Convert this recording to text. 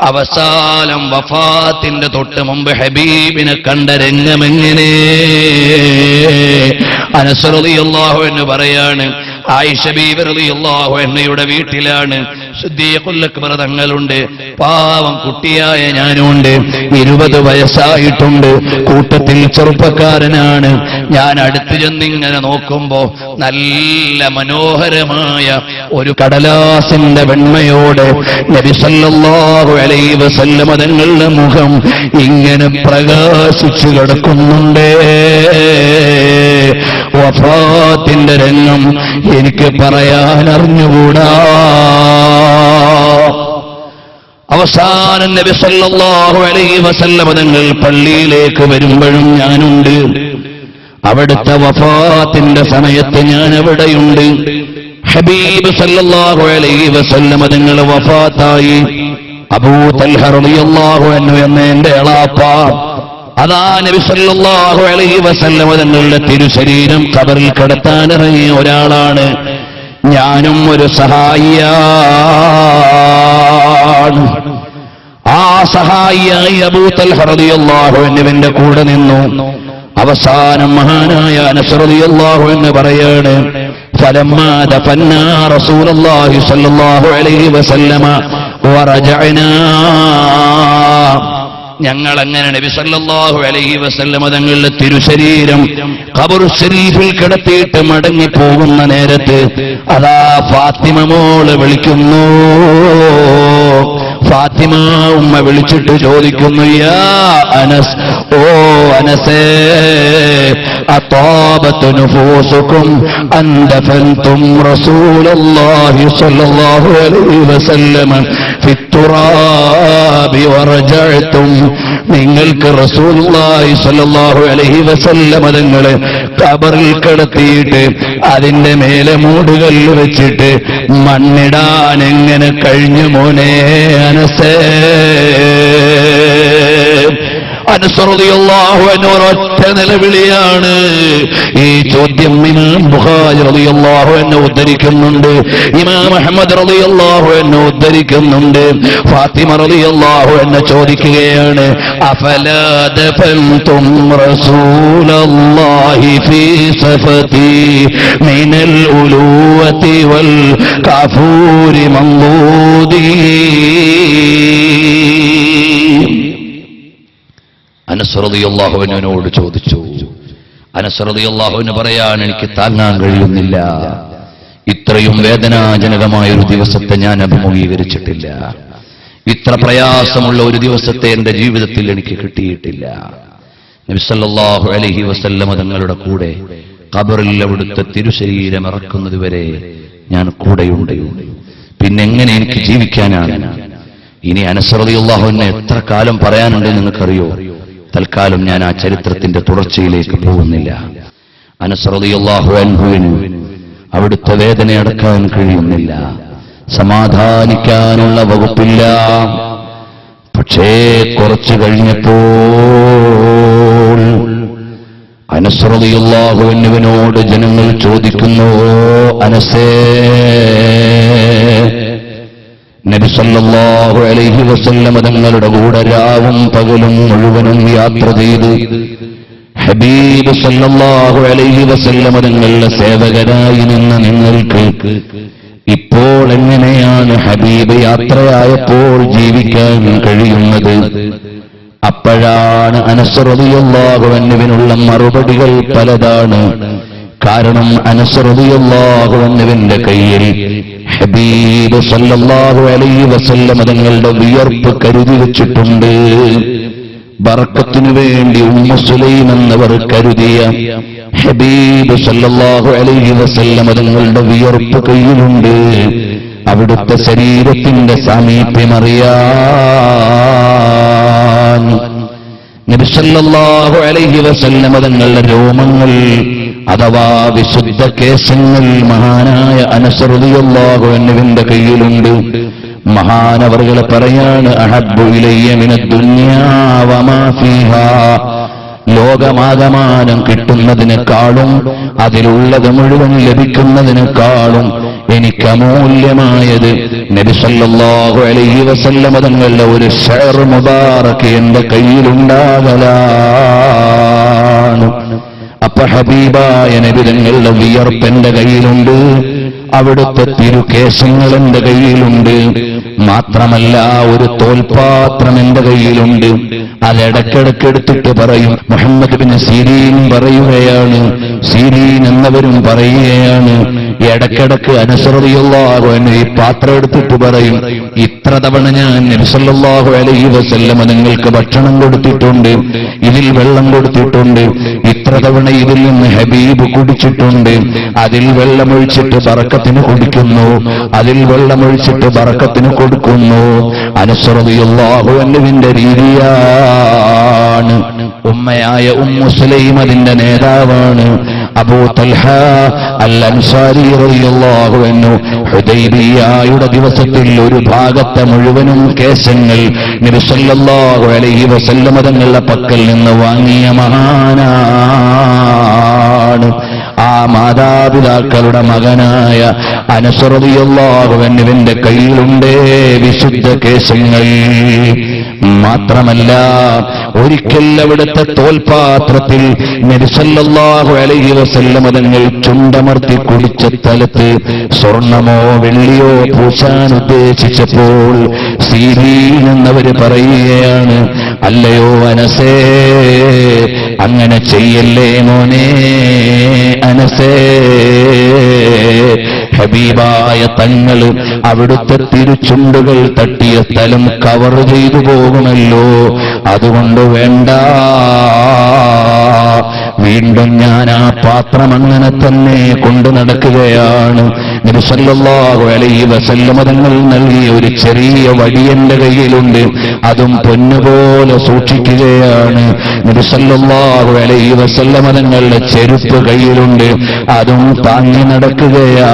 അവസാനം വഫാത്തിന്റെ തൊട്ട് മുമ്പ് ഹബീബിനെ കണ്ട രംഗമെങ്ങനെ? അനസറിയാഹു എന്ന് പറയാണ് ആയിഷ വീട്ടിലാണ് ശുദ്ധീയക്കൊല്ലക്ബർ തങ്ങളുണ്ട്. പാവം കുട്ടിയായ ഞാനുണ്ട്. ഇരുപത് വയസ്സായിട്ടുണ്ട് കൂട്ടത്തിൽ ചെറുപ്പക്കാരനാണ്. ഞാൻ അടുത്ത് ചെന്നിങ്ങനെ നോക്കുമ്പോ നല്ല മനോഹരമായ ഒരു കടലാസിന്റെ വെണ്മയോടെ നബി സല്ലല്ലാഹു അലൈഹി വസല്ലമ തങ്ങളുടെ മുഖം ഇങ്ങനെ പ്രകാശിച്ചു കിടക്കുന്നുണ്ടേ. വഫാത്തിന്റെ രംഗം എനിക്ക് പറയാൻ അറിഞ്ഞുകൂടാ അവസാനം നബി സല്ലല്ലാഹു അലൈഹി വസല്ലമ തങ്ങൾ പള്ളിയിലേക്ക് വരുമ്പോഴും ഞാനുണ്ട്. അവിടുത്തെ വഫാത്തിന്റെ സമയത്ത് ഞാൻ എവിടെയുണ്ട് ഹബീബ് സല്ലല്ലാഹു അലൈഹി വസല്ലമ തങ്ങൾ വഫാത്തായി. അബൂ തൽഹ റളിയല്ലാഹു അൻഹു എന്ന എന്റെ എളാപ്പ അതാ നബി സല്ലല്ലാഹു അലൈഹി വസല്ലമ തങ്ങളുടെ തിരുശരീരം കബറിൽ കിടത്താൻ ഇറങ്ങിയ ഒരാളാണ് ഞാനും ഒരു സഹായിയാണ് ആ സഹായിയായി അബൂത്തൽഹറിയാഹു എന്നിവന്റെ കൂടെ നിന്നു അവസാനം മഹാനായ അനസറിയാഹു എന്ന് പറയാണ് فلما دفنا رسول الله صلى الله عليه وسلم ورجعنا ഞങ്ങൾ അങ്ങനെ നബി സല്ലല്ലാഹു അലൈഹി വസല്ലമ തങ്ങളുടെ തിരുശരീരം ഖബറു ശരീഫിൽ കിടത്തിയിട്ട് മടങ്ങി പോകുന്ന നേരത്ത് അതാ ഫാത്തിമ മോൾ വിളിക്കുന്നു. ഫാത്തിമ ഉമ്മ വിളിച്ചിട്ട് ചോദിക്കുന്നു യാ അനസ് ഓ അനസേ നുഫൂസുക്കും അലൈഹി നിങ്ങൾക്ക് റസൂലുള്ളാഹി സ്വല്ലല്ലാഹു അലൈഹി വസല്ലം തങ്ങളെ കബറിൽ കിടത്തിയിട്ട് അതിന്റെ മേലെ മൂടുകൾ വെച്ചിട്ട് മണ്ണിടാൻ എങ്ങനെ കഴിഞ്ഞു മോനെ അനസേ? എന്നൊരൊറ്റ നിലവിളിയാണ്. ഈ ചോദ്യം ഇമാം ബുഖാരി റളിയല്ലാഹു ഉദ്ധരിക്കുന്നുണ്ട്. ഇമാം അഹമ്മദ് റളിയല്ലാഹു എന്നെ ഉദ്ധരിക്കുന്നുണ്ട്. ഫാത്തിമ റളിയല്ലാഹു എന്നെ ചോദിക്കുകയാണ് അഫലാ ദഫൻതും റസൂലല്ലാഹി ഫീ സഫതി മിനൽ ഉലൂവതി വൽ കാഫൂരി മംദൂദി അനസ്രതിയല്ലാഹുവിനോട് ചോദിച്ചു. അനസ്രതിയല്ലാഹുവിന് പറയാൻ എനിക്ക് താങ്ങാൻ കഴിയുന്നില്ല. ഇത്രയും വേദനാജനകമായ ഒരു ദിവസത്തെ ഞാൻ അഭിമുഖീകരിച്ചിട്ടില്ല. ഇത്ര പ്രയാസമുള്ള ഒരു ദിവസത്തെ എന്റെ ജീവിതത്തിൽ എനിക്ക് കിട്ടിയിട്ടില്ല. നബിസല്ലാഹു അലഹി വസല്ലമ തങ്ങളുടെ കൂടെ ഖബറിൽ അവിടുത്തെ തിരുശരീരം ഇറക്കുന്നത് വരെ ഞാൻ കൂടെയുണ്ട്. പിന്നെ എങ്ങനെ എനിക്ക് ജീവിക്കാനാണ്? ഇനി അനസറതിയുള്ളാഹുവിനെ എത്ര കാലം പറയാനുണ്ട് നിങ്ങൾക്കറിയോ? തൽക്കാലം ഞാൻ ആ ചരിത്രത്തിന്റെ തുടർച്ചയിലേക്ക് പോകുന്നില്ല. അനുസൃതിയുള്ള അൻഹുവിന് അവിടുത്തെ വേദന അടക്കാൻ കഴിയുന്നില്ല. സമാധാനിക്കാനുള്ള വകുപ്പില്ല. പക്ഷേ കുറച്ചു കഴിഞ്ഞപ്പോൾ അനസ്രതിയുള്ളാഹുവിനുവിനോട് ജനങ്ങൾ ചോദിക്കുന്നു അനസേ നബി സല്ലല്ലാഹു അലൈഹി വസല്ലമ തങ്ങളുടെ കൂടെ രാവും പകലും മുഴുവനും യാത്ര ചെയ്ത്. ഹബീബ് സല്ലല്ലാഹു അലൈഹി വസല്ലമ തങ്ങളുടെ സേവകരായി നിന്ന നിങ്ങൾക്ക് ഇപ്പോൾ എങ്ങനെയാണ് ഹബീബ് യാത്രയായപ്പോൾ ജീവിക്കാൻ കഴിയുന്നത്? അപ്പോഴാണ് അനസ്രതിയുള്ളാഹുവന്നുവിനുള്ള മറുപടികൾ പലതാണ്. കാരണം അനസ്രതിയുള്ളാഹുവന്നുവിന്റെ കയ്യിൽ ഹബീബ് സല്ലല്ലാഹു അലൈഹി വസല്ലമ തങ്ങളുടെ വിയർപ്പ് കരുതി വെച്ചിട്ടുണ്ട്. ബർക്കത്തിനു വേണ്ടി ഉമ്മ സുലൈം എന്നവർ കരുതിയ ഹബീബ് സല്ലല്ലാഹു അലൈഹി വസല്ലമ തങ്ങളുടെ വിയർപ്പ് കയ്യിലുണ്ട്. അവിടുത്തെ ശരീരത്തിന്റെ സാമീപ്യം അറിയാൻ നബിസല്ലാഹു അലൈഹി വസല്ലമ തങ്ങളുടെ രോമങ്ങൾ അഥവാ വിശുദ്ധ കേസങ്ങൾ മഹാനായ അനസറുദിയല്ലാഹു എന്നിവന്റെ കയ്യിലുണ്ട്. മഹാനവറുകളെ പറയാണ് അഹബ്ബു ഇലയ്യ മിന ദുനിയാ വമാ ഫീഹാ. ലോകമാകമാനം കിട്ടുന്നതിനേക്കാളും അതിലുള്ളത് മുഴുവൻ ലഭിക്കുന്നതിനേക്കാളും എനിക്ക് അമൂല്യമായത് നബി സല്ലല്ലാഹു അലൈഹി വസല്ലമ തങ്ങളുടെ ഒരു ഷെയർ മുബാറക്ക് എന്റെ കയ്യിലുണ്ടാകലാണ്. അപ്പൊ ഹബീബായ നബി തങ്ങളുടെ വിയർപ്പ് എന്റെ കയ്യിലുണ്ട്. അവിടുത്തെ തിരുകേശങ്ങൾ എന്റെ കയ്യിലുണ്ട്. മാത്രമല്ല ഒരു തോൽപാത്രം എന്റെ കയ്യിലുണ്ട്. അതിടക്കിടക്ക് എടുത്തിട്ട് പറയും മുഹമ്മദ് ബിൻ സീരീൻ പറയുകയാണ്. സീരീൻ എന്നവരും പറയുകയാണ്. ഇടക്കിടക്ക് അനുസൃതിയുള്ളാഹു എന്നെ ഈ പാത്രം എടുത്തിട്ട് പറയും ഇത്ര തവണ ഞാൻ നബിസല്ലാഹു അലൈഹി വസല്ലമ നിങ്ങൾക്ക് ഭക്ഷണം കൊടുത്തിട്ടുണ്ട് ഇതിൽ വെള്ളം കൊടുത്തിട്ടുണ്ട് ഇത്ര തവണ ഇതിൽ നിന്ന് ഹബീബ് കുടിച്ചിട്ടുണ്ട് അതിൽ വെള്ളമൊഴിച്ചിട്ട് പറക്കത്തിന് കുടിക്കുന്നു അതിൽ വെള്ളമൊഴിച്ചിട്ട് പറക്കത്തിന് കൊടുക്കുന്നു. അനുസൃതിയുള്ളാഹു എന്നുവിന്റെ രീതിയാണ്. ഉമ്മയായ ഉമ്മു സുലൈം അതിന്റെ നേതാവാണ്. അബൂ തൽഹ അൽ അൻസാരി ഹുദൈബിയയുടെ ദിവസത്തിൽ ഒരു ഭാഗത്തെ മുഴുവനും കേശങ്ങൾ നബി സല്ലല്ലാഹു അലൈഹി വസല്ലമ പക്കൽ നിന്ന് വാങ്ങിയ മഹാനാണ്. ആ മാതാപിതാക്കളുടെ മകനായ അനസ്രതിയുള്ളാഹുവന്നുവിന്റെ കയ്യിലുണ്ടേ വിശുദ്ധ കേശങ്ങൾ മാത്രമല്ല ഒരിക്കൽ അവിടുത്തെ തോൽപാത്രത്തിൽ നബിസല്ലാഹു അലൈഹി വസല്ലമ തങ്ങൾ ചുണ്ടമർത്തി കുടിച്ച സ്ഥലത്ത് സ്വർണമോ വെള്ളിയോ പൂശാൻ ഉദ്ദേശിച്ചപ്പോൾ സീരീൻ എന്നവര് പറയുകയാണ് അല്ലയോ അനസേ അങ്ങനെ ചെയ്യല്ലേ മോനെ അനസേ ഹബീബായ തങ്ങൾ അവിടുത്തെ തിരുച്ചുണ്ടുകൾ തട്ടിയ സ്ഥലം കവർ ചെയ്തു പോകുമല്ലോ. അതുകൊണ്ട് വേണ്ട. വീണ്ടും ഞാൻ ആ പാത്രം അങ്ങനെ തന്നെ കൊണ്ടു നടക്കുകയാണ്. നബിസല്ലാഹു അലൈഹി വസല്ലമ തങ്ങൾ നൽകിയ ഒരു ചെറിയ വടി എന്റെ കയ്യിലുണ്ട്. അതും പൊന്നുപോലെ സൂക്ഷിക്കുകയാണ്. നബിസല്ലാഹു അലൈഹി വസല്ലമ തങ്ങളുടെ ചെരുപ്പ് കയ്യിലുണ്ട്. അതും താങ്ങി നടക്കുകയാണ്